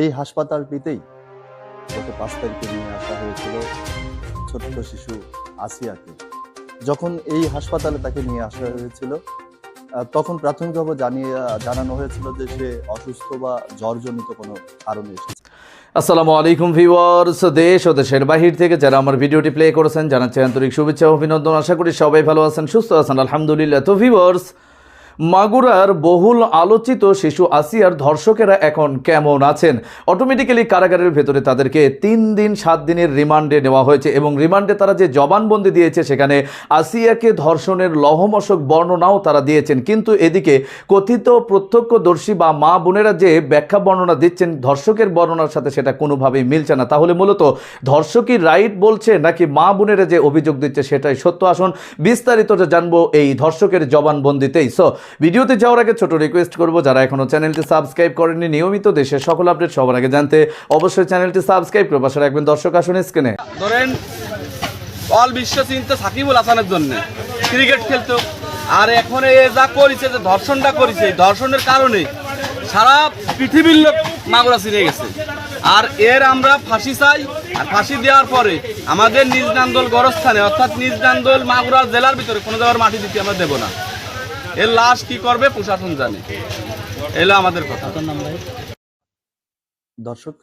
এই হাসপাতালটিতেই গত পাঁচ তারিখে নিয়ে আসা হয়েছিল ছোট্ট শিশু আসিয়াকে। যখন এই হাসপাতালে তাকে নিয়ে আসা হয়েছিল তখন প্রাথমিকভাবে জানিয়ে, জানানো হয়েছিল যে সে অসুস্থ বা জ্বরজনিত কোনো কারণে এসেছে। আসসালামু আলাইকুম ভিওয়ার্স দেশ ও দেশের বাহির থেকে যারা আমার ভিডিওটি প্লে করেছেন, জানাচ্ছি আন্তরিক শুভেচ্ছা অভিনন্দন। আশা করি সবাই ভালো আছেন, সুস্থ আছেন, আলহামদুলিল্লাহ। তো ভিউয়ার্স মাগুরার বহুল আলোচিত শিশু আসিয়ার ধর্ষকেরা এখন কেমন আছেন? অটোমেটিক্যালি কারাগারের ভেতরে তাদেরকে তিন দিন, সাত দিনের রিমান্ডে নেওয়া হয়েছে এবং রিমান্ডে তারা যে জবানবন্দি দিয়েছে সেখানে আসিয়াকে ধর্ষণের লহমশক বর্ণনাও তারা দিয়েছেন। কিন্তু এদিকে কথিত প্রত্যক্ষদর্শী বা মা বোনেরা যে ব্যাখ্যা বর্ণনা দিচ্ছেন, ধর্ষকের বর্ণনার সাথে সেটা কোনোভাবেই মিলছে না। তাহলে মূলত ধর্ষকই রাইট বলছে নাকি মা বোনেরা যে অভিযোগ দিচ্ছে সেটাই সত্য? আসন বিস্তারিতটা জানব এই ধর্ষকের জবানবন্দিতেই। সো ভিডিওতে যাওয়ার আগে ছোট রিকোয়েস্ট করব, যারা এখনও চ্যানেলটি সাবস্ক্রাইব করেননি, নিয়মিত দেশের সকল আপডেট সবার আগে জানতে অবশ্যই চ্যানেলটি সাবস্ক্রাইব করে পাশে রাখবেন। দর্শক, আসুন স্ক্রিনে ধরেন অল বিশ্ব চিন্তা সাকিবুল হাসানের জন্য। ক্রিকেট খেলতো। আর এখন এ যা করেছে, যে ধর্ষণটা করেছে ধর্ষণের কারণে সারা পৃথিবীর লোক মাগুরা চিনে গেছে। আর এর আমরা ফাঁসি চাই, আর ফাঁসি দেওয়ার পরে আমাদের নিজ নান্দল গড়স্থানে অর্থাৎ নিজ নান্দল মাগুরা জেলার ভিতরে কোনো জায়গার মাটি দিতে আমরা দেবো না। এর লাশ কি করবে প্রশাসন জানে। এলো আমাদের কথা। দর্শক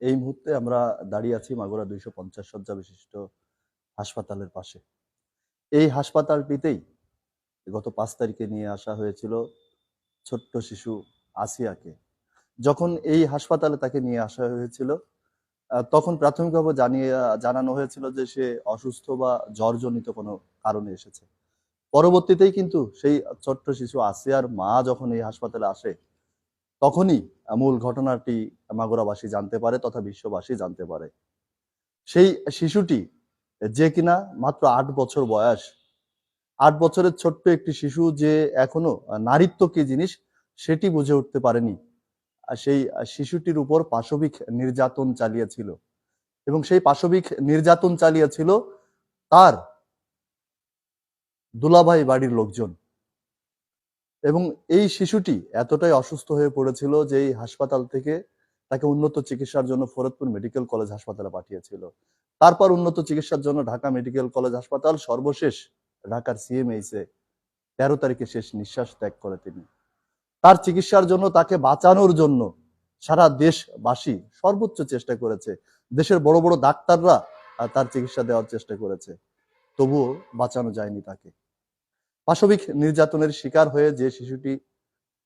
এই মুহূর্তে আমরা দাঁড়িয়ে আছি মাগুরা দুইশো পঞ্চাশ শয্যা বিশিষ্ট হাসপাতালের পাশে। এই হাসপাতালটিতেই গত পাঁচ তারিখে নিয়ে আসা হয়েছিল ছোট্ট শিশু আসিয়াকে। যখন এই হাসপাতালে তাকে নিয়ে আসা হয়েছিল তখন প্রাথমিকভাবে জানিয়ে জানানো হয়েছিল যে সে অসুস্থ বা জ্বরজনিত কোনো কারণে এসেছে। পরবর্তীতেই কিন্তু সেই ছোট্ট শিশু আসিয়ার মা যখন এই হাসপাতালে আসে, তখনই মূল ঘটনাটি মাগুরাবাসী জানতে পারে তথা বিশ্ববাসী জানতে পারে। সেই শিশুটি যে কিনা মাত্র আট বছর বয়স, আট বছরের ছোট্ট একটি শিশু যে এখনও নারীত্ব কি জিনিস সেটি বুঝে উঠতে পারেনি। সেই শিশুটির উপর পাশবিক নির্যাতন চালিয়েছিল এবং সেই পাশবিক নির্যাতন চালিয়েছিল তার দুলাভাই বাড়ির লোকজন। এবং এই শিশুটি এতটাই অসুস্থ হয়ে পড়েছিল যে এই হাসপাতাল থেকে তাকে উন্নত চিকিৎসার জন্য ফরিদপুর মেডিকেল কলেজ হাসপাতালে পাঠিয়েছিল। তারপর উন্নত চিকিৎসার জন্য ঢাকা মেডিকেল কলেজ হাসপাতাল, সর্বশেষ ঢাকার সিএমএইসে তেরো তারিখে শেষ নিঃশ্বাস ত্যাগ করে তিনি। তার চিকিৎসার জন্য তাকে বাঁচানোর জন্য সারা দেশবাসী সর্বোচ্চ চেষ্টা করেছে। দেশের বড় বড় ডাক্তাররা তার চিকিৎসা দেওয়ার চেষ্টা করেছে। তবুও বাঁচানো যায়নি তাকে। পাশবিক নির্যাতনের শিকার হয়ে যে শিশুটি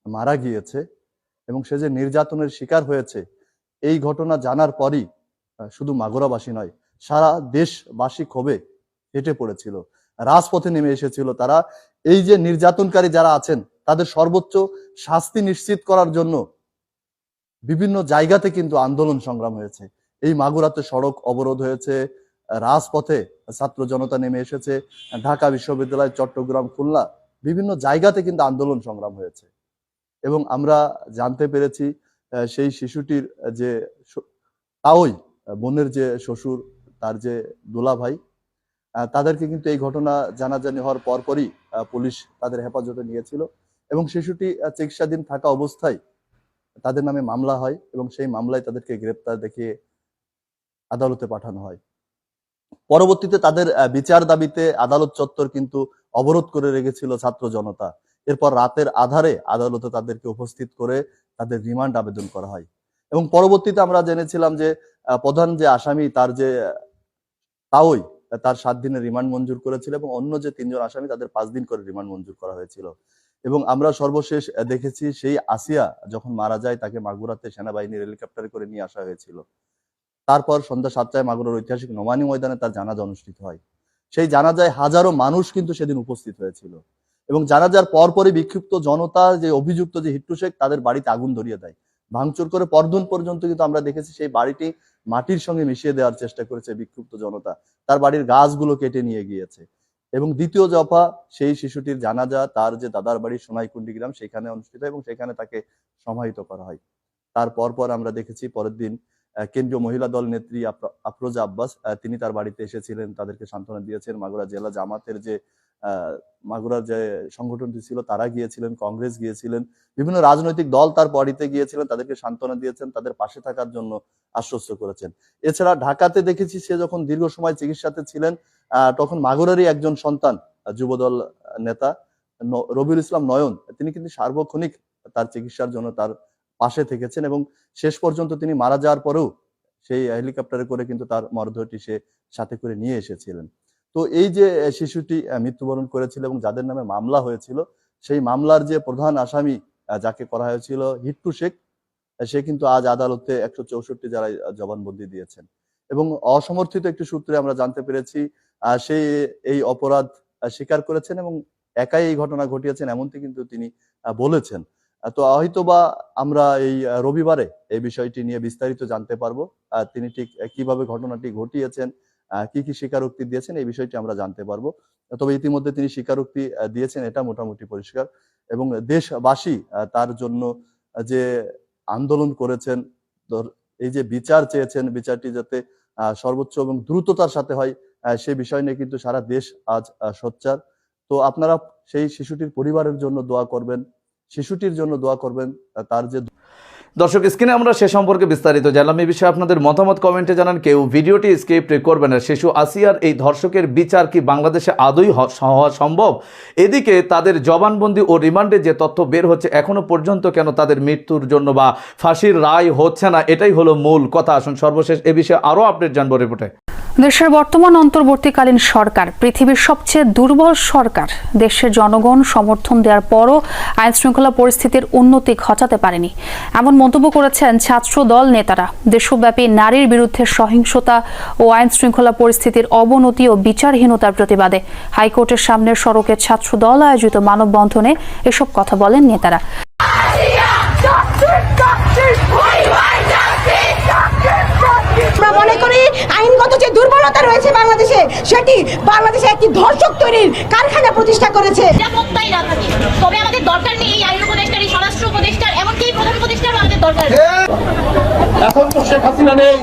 মারা গিয়েছে এবং সে যে নির্যাতনের শিকার হয়েছে, এই ঘটনা জানার পরই শুধু মাগুরাবাসী নয়, সারা দেশবাসী ক্ষোভে হেঁটে পড়েছিল। রাজপথে নেমে এসেছিল তারা। এই যে নির্যাতনকারী যারা আছেন, তাদের সর্বোচ্চ শাস্তি নিশ্চিত করার জন্য বিভিন্ন জায়গাতে কিন্তু আন্দোলন সংগ্রাম হয়েছে। এই মাগুরাতে সড়ক অবরোধ হয়েছে রাজপথে ছাত্র জনতা নেমে এসেছে। ঢাকা বিশ্ববিদ্যালয়, চট্টগ্রাম, খুলনা বিভিন্ন জায়গাতে কিন্তু আন্দোলন সংগ্রাম হয়েছে। এবং আমরা জানতে পেরেছি সেই শিশুটির যে তাওই, বোনের যে শ্বশুর, তার যে দোলা ভাই তাদেরকে কিন্তু এই ঘটনা জানাজানি হওয়ার পরপরই পুলিশ তাদের হেফাজতে নিয়েছিল। এবং শিশুটি চিকিৎসাধীন থাকা অবস্থায় তাদের নামে মামলা হয় এবং সেই মামলায় তাদেরকে গ্রেপ্তার দেখিয়ে আদালতে পাঠানো হয়। পরবর্তীতে তাদের বিচার দাবিতে আদালত চত্বর কিন্তু অবরোধ করে রেখেছিল ছাত্র জনতা। এরপর রাতের আধারে আদালতে তাদেরকে উপস্থিত করে তাদের রিমান্ড আবেদন করা হয়। এবং পরবর্তীতে আমরা জেনেছিলাম যে প্রধান যে আসামি, তার যে, তাওই, তার সাত দিনের রিমান্ড মঞ্জুর করেছিল এবং অন্য যে তিনজন আসামি, তাদের পাঁচ দিন করে রিমান্ড মঞ্জুর করা হয়েছিল। এবং আমরা সর্বশেষ দেখেছি সেই আসিয়া যখন মারা যায়, তাকে মাগুরাতে সেনাবাহিনীর হেলিকপ্টারে করে নিয়ে আসা হয়েছিল। তারপর সন্ধ্যা সাতটায় মাগুরার ঐতিহাসিক নোমানি ময়দানে তার জানাজা অনুষ্ঠিত হয়। সেই জানাজায় হাজারো মানুষ কিন্তু সেদিন উপস্থিত হয়েছিল এবং জানাজার পরপরই বিক্ষিপ্ত জনতা যে অভিযুক্ত যে হিট্টু শেখ, তাদের বাড়িতে আগুন ধরিয়ে দেয়। ভাঙচুর করে পরদিন পর্যন্ত কিন্তু আমরা দেখেছি সেই বাড়িটি মাটির সঙ্গে মিশিয়ে দেওয়ার চেষ্টা করেছে বিক্ষুব্ধ জনতা। তার বাড়ির গাছগুলো কেটে নিয়ে গিয়েছে এবং দ্বিতীয় জফা, সেই শিশুটির জানাজা, তার যে দাদার বাড়ি সোনাইকুন্ডি গ্রাম সেখানে অনুষ্ঠিত এবং সেখানে তাকে সমাহিত করা হয়। তার পরপর আমরা দেখেছি পরের দিন কেন্দ্রীয় মহিলা দল নেত্রী আফরোজা আব্বাস তিনি তার বাড়িতে এসেছিলেন, তাদেরকে সান্ত্বনা দিয়েছেন। মাগুরা জেলা জামাতের যে মাগুরার যে সংগঠনটি ছিল, তারা গিয়েছিলেন, কংগ্রেস গিয়েছিলেন। বিভিন্ন রাজনৈতিক দল তার বডিতে গিয়েছিলেন, তাদেরকে সান্ত্বনা দিয়েছেন, তাদের পাশে থাকার জন্য আশ্বস্ত করেছেন। এছাড়া ঢাকাতে দেখেছি, সে যখন দীর্ঘ সময় চিকিৎসাতে ছিলেন তখন মাগুরারই একজন সন্তান যুবদল নেতা রবিউল ইসলাম নয়ন, তিনি কিন্তু সার্বক্ষণিক তার চিকিৎসার জন্য তার পাশে থেকেছেন এবং শেষ পর্যন্ত তিনি মারা যাওয়ার পরেও সেই হেলিকপ্টারে করে কিন্তু তার মরদেহটি সে সাথে করে নিয়ে এসেছিলেন। তো এই যে শিশুটি মৃত্যুবরণ করেছিল এবং যাদের নামে মামলা হয়েছিল সেই মামলার যে প্রধান আসামি যাকে করা হয়েছিল হিট্টু শেখ সে কিন্তু আজ আদালতে একশো চৌষট্টি যারাই জবানবন্দি দিয়েছেন। এবং অসমর্থিত একটি সূত্রে আমরা জানতে পেরেছি আহ, সে এই অপরাধ স্বীকার করেছেন এবং একাই এই ঘটনা ঘটিয়েছেন এমনটি কিন্তু তিনি বলেছেন। তো হয়তোবা আমরা এই রবিবারে এই বিষয়টি নিয়ে বিস্তারিত জানতে পারব। তিনি ঠিক কীভাবে ঘটনাটি ঘটিয়েছেন কি কি স্বীকারোক্তি দিয়েছেন এই বিষয়টি আমরা জানতে পারব। তবে ইতিমধ্যে তিনি স্বীকারোক্তি দিয়েছেন, এটা মোটামুটি পরিষ্কার। এবং দেশবাসী তার জন্য যে আন্দোলন করেছেন এই যে বিচার চেয়েছেন বিচারটি যাতে সর্বোচ্চ এবং দ্রুততার সাথে হয় সে বিষয় নিয়ে কিন্তু সারা দেশ আজ সোচ্চার। তো আপনারা সেই শিশুটির পরিবারের জন্য দোয়া করবেন শিশুটির জন্য দোয়া করবেন, তার যে দর্শক, স্ক্রিনে আমরা সে সম্পর্কে বিস্তারিত জানলাম। এই বিষয়ে আপনাদের মতামত কমেন্টে জানান। কেউ ভিডিওটি স্ক্রিপ্ট করবে না। শিশু আসিয়ার এই ধর্ষকের বিচার কি বাংলাদেশে আদৌ হওয়া সম্ভব? এদিকে তাদের জবানবন্দি ও রিমান্ডে যে তথ্য বের হচ্ছে এখনও পর্যন্ত কেন তাদের মৃত্যুর জন্য বা ফাঁসির রায় হচ্ছে না, এটাই হলো মূল কথা। আসুন সর্বশেষ এ বিষয়ে আরও আপডেট জানব রিপোর্টে। দেশের বর্তমান অন্তর্বর্তীকালীন সরকার পৃথিবীর সবচেয়ে দুর্বল সরকার দেশের জনগণ সমর্থন দেওয়ার পরও আইন শৃঙ্খলা পরিস্থিতির উন্নতি ঘটাতে পারেনি এমন মন্তব্য করেছেন ছাত্র দল নেতারা দেশব্যাপী নারীর বিরুদ্ধে সহিংসতা ও আইন শৃঙ্খলা পরিস্থিতির অবনতি ও বিচারহীনতার প্রতিবাদে হাইকোর্টের সামনের সড়কে ছাত্র দল আয়োজিত মানববন্ধনে এসব কথা বলেন নেতারা মনে করি আইনগত যে দুর্বলতা রয়েছে বাংলাদেশে সেটি বাংলাদেশে একটি ধর্ষক তৈরির কারখানা প্রতিষ্ঠা করেছে। নিরাপত্তাই না থাকে। তবে আমাদের দরকার নেই এই আইন উপদেষ্টার এই স্বরাষ্ট্র উপদেষ্টার এমনকি প্রধান উপদেষ্টারও আমাদের দরকার এখন তো শেখ হাসিনা নেই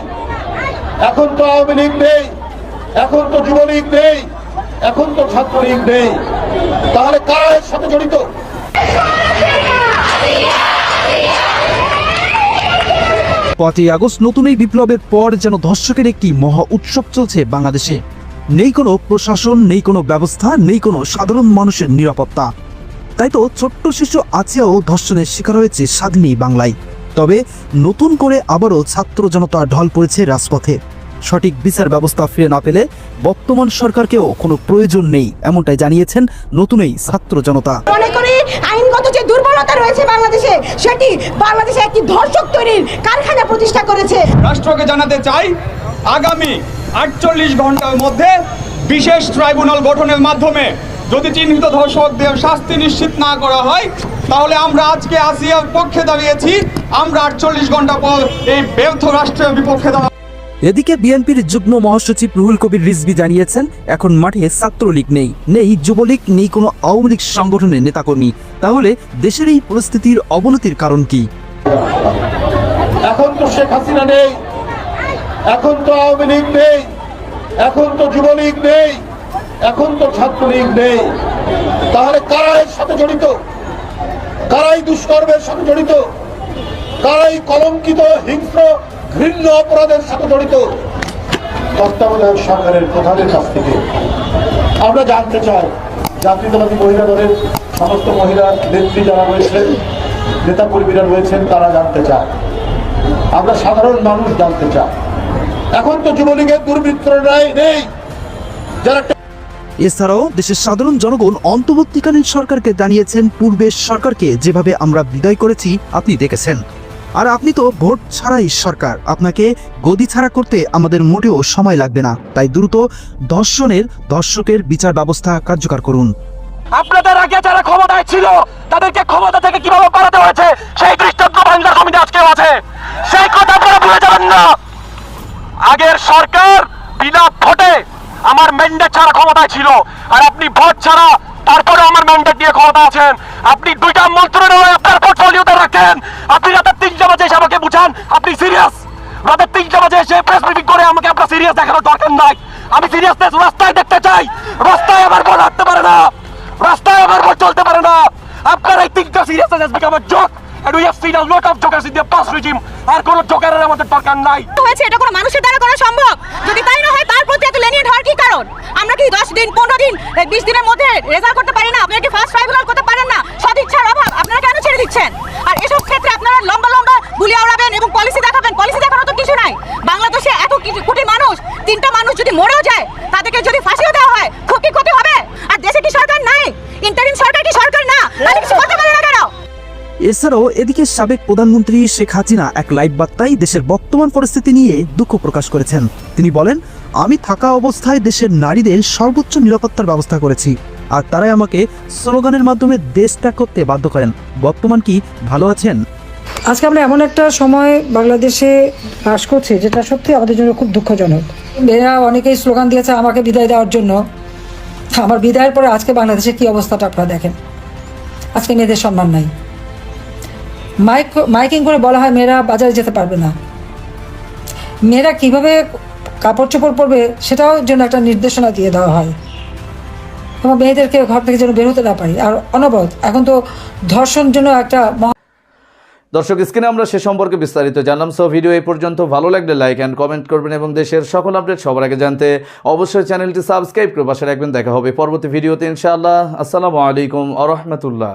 এখন তো আওয়ামী লীগ নেই এখন তো যুবলীগ নেই এখন তো ছাত্রলীগ নেই। তাহলে কারা সাথে জড়িত? পাঁচই আগস্ট নতুন এই বিপ্লবের পর যেন ধর্ষকের একটি মহা উৎসব চলছে বাংলাদেশে। নেই কোনো প্রশাসন, নেই কোনো ব্যবস্থা, নেই কোনো সাধারণ মানুষের নিরাপত্তা। তাই তো ছোট্ট শিশু আছিয়াও ধর্ষণের শিকার হয়েছে স্বাধীনী বাংলায়। তবে নতুন করে আবারও ছাত্র জনতা ঢল পড়েছে রাজপথে। সঠিক বিচার ব্যবস্থা ফিরে না পেলে বর্তমান সরকারকেও কোনো প্রয়োজন নেই এমনটাই জানিয়েছেন নতুন এই ছাত্র জনতা। মনে করি আইনগত যে দুর্বলতা রয়েছে বাংলাদেশে সেটি বাংলাদেশে একটি ধর্ষক তৈরির কারখানা প্রতিষ্ঠা করেছে। রাষ্ট্রকে জানাতে চাই আগামী আটচল্লিশ ঘণ্টার মধ্যে বিশেষ ট্রাইব্যুনাল গঠনের মাধ্যমে যদি চিহ্নিত ধর্ষকদের শাস্তি নিশ্চিত না করা হয় তাহলে আমরা আজকে আসিয়ার পক্ষে দাঁড়িয়েছি। আমরা আটচল্লিশ ঘণ্টা পর এই ব্যর্থ রাষ্ট্রের বিপক্ষে এদিকে বিএনপির যুগ্ম মহাসচিব রুহুল কবির রিজভি জানিয়েছেন, এখন মাঠে ছাত্রলীগ নেই। নেই যুবলীগ, নেই কোনো আওয়ামী লীগ সংগঠনের নেতাকর্মী। তাহলে দেশের এই পরিস্থিতির অবনতির কারণ কি? এখন তো শেখ হাসিনা নেই, এখন তো আওয়ামী লীগ নেই, এখন তো যুবলীগ নেই, এখন তো ছাত্রলীগ নেই। তাহলে কারা এর সাথে জড়িত? কারাই দুষ্কর্মের সাথে জড়িত? কারাই কলঙ্কিত, হিংস্র ঘৃণ্য অপরাধের সাথে জড়িত তত্ত্বাবধায়ক সরকারের প্রধানের কাছ থেকে। আমরা জানতে চাই, জাতীয়তাবাদী মহিলা দলের সমস্ত মহিলা নেত্রী যারা রয়েছেন, নেতা কর্মীরা রয়েছেন, তারা জানতে চায়। আমরা সাধারণ মানুষ জানতে চাই। এখন তো যুবলীগের দুর্বৃত্তরা নেই। যারা এছাড়াও দেশের সাধারণ জনগণ অন্তর্বর্তীকালীন সরকারকে জানিয়েছেন, পূর্বের সরকারকে যেভাবে আমরা বিদায় করেছি, আপনি দেখেছেন। আর আপনি তো ভোট ছাড়াই সরকার। আপনাকে গদি ছাড়া করতে আমাদের মোটেও সময় লাগবে না। তাই দ্রুত দর্শনের দর্শকের বিচার ব্যবস্থা কার্যকর করুন। আপনাদের আগে যারা ক্ষমতায় ছিল, তাদেরকে ক্ষমতা থেকে কীভাবে পালাতে হয়েছে, সেই দৃষ্টান্ত বাংলা কমিটি আজকেও আছে। সেই কথা আপনারা ভুলে যাবেন না। আগের সরকার বিনা ভোটে আমার ম্যান্ডেট ছাড়া ক্ষমতায় ছিল। আর আপনি ভোট ছাড়া তারপরে আমার ম্যান্ডেট নিয়ে ক্ষমতা আছেন। আপনি দুইটা মন্ত্রণালয় বুঝান আপনি সিরিয়াস রাতের তিনটা বাজে এসে প্রেস মিটিং করে আমাকে আপনার সিরিয়াস দেখানোর দরকার নাই। আমি সিরিয়াসনেস রাস্তায় দেখতে চাই। রাস্তায় আমার বল হাঁটতে পারে না। রাস্তায় আমার বল চলতে পারে না। আপনার এই তিনটা seriousness has become a joke and we have seen a lot of jokers in the past regime, আর কোনো জোকারের আমাদের দরকার নাই। হয়েছে, এটা কোনো মানুষের দ্বারা করা সম্ভব? যদি তাই না হয় তার প্রতি এত লেনিয়ে হওয়ার আমরা কি দশ দিন, পনেরো দিন বিশ দিনের মধ্যে রেজাল্ট করতে পারি না? কি ফার্স্ট ট্রাইব্যুনাল করতে পারেন না? সদিচ্ছার অভাব, আপনারা কেন ছেড়ে দিচ্ছেন? আর এসব ক্ষেত্রে আপনারা লম্বা লম্বা গুলি আওড়াবেন এবং পলিসি দেখাবেন। পলিসি দেখানো তো কিছু নাই। বাংলাদেশে এত কোটি মানুষ, তিনটা মানুষ যদি মরেও যায়, তাদেরকে যদি ফাঁসিও দেওয়া হয়, খুব কি ক্ষতি হবে? আর দেশে কি সরকার নাই? ইন্টারিম সরকার কি সরকার না? কেন? এছাড়াও এদিকে সাবেক প্রধানমন্ত্রী শেখ হাসিনা এক লাইভ বার্তায় দেশের বর্তমান পরিস্থিতি নিয়ে দুঃখ প্রকাশ করেছেন। তিনি বলেন আমি থাকা অবস্থায় দেশের নারীদের সর্বোচ্চ নিরাপত্তার ব্যবস্থা করেছি। আর তারাই আমাকে স্লোগানের মাধ্যমে দেশ ত্যাগ করতে বাধ্য করেন। বর্তমান কি, ভালো আছেন? আজকে আমরা এমন একটা সময় বাংলাদেশে বাস করছি, যেটা সত্যি আমাদের জন্য খুব দুঃখজনক। মেয়েরা অনেকেই স্লোগান দিয়েছে, আমাকে বিদায় দেওয়ার জন্য। আমার বিদায়ের পরে আজকে বাংলাদেশের কি অবস্থাটা আপনারা দেখেন? আজকে মেয়েদের সম্মান নাই। মাইক, মাইকিং করে বলা হয়, মেয়েরা বাজারে যেতে পারবে না। মেয়েরা কীভাবে কাপড় চোপড় পরবে, সেটাও জন্য একটা নির্দেশনা দিয়ে দেওয়া হয়। এবং মেয়েদেরকে ঘর থেকে যেন বের হতে না পারি। আর অনবরত, এখন তো ধর্ষণ জন্য একটা দর্শক, স্ক্রিনে আমরা সে সম্পর্কে বিস্তারিত জানলাম। সো ভিডিও এই পর্যন্ত ভালো লাগলে লাইক অ্যান্ড কমেন্ট করবেন এবং দেশের সকল আপডেট সবার আগে জানতে অবশ্যই চ্যানেলটি সাবস্ক্রাইব করে পাশে রাখবেন। দেখা হবে পরবর্তী ভিডিওতে ইনশাআল্লাহ। আসসালামু আলাইকুম আ রহমতুল্লাহ।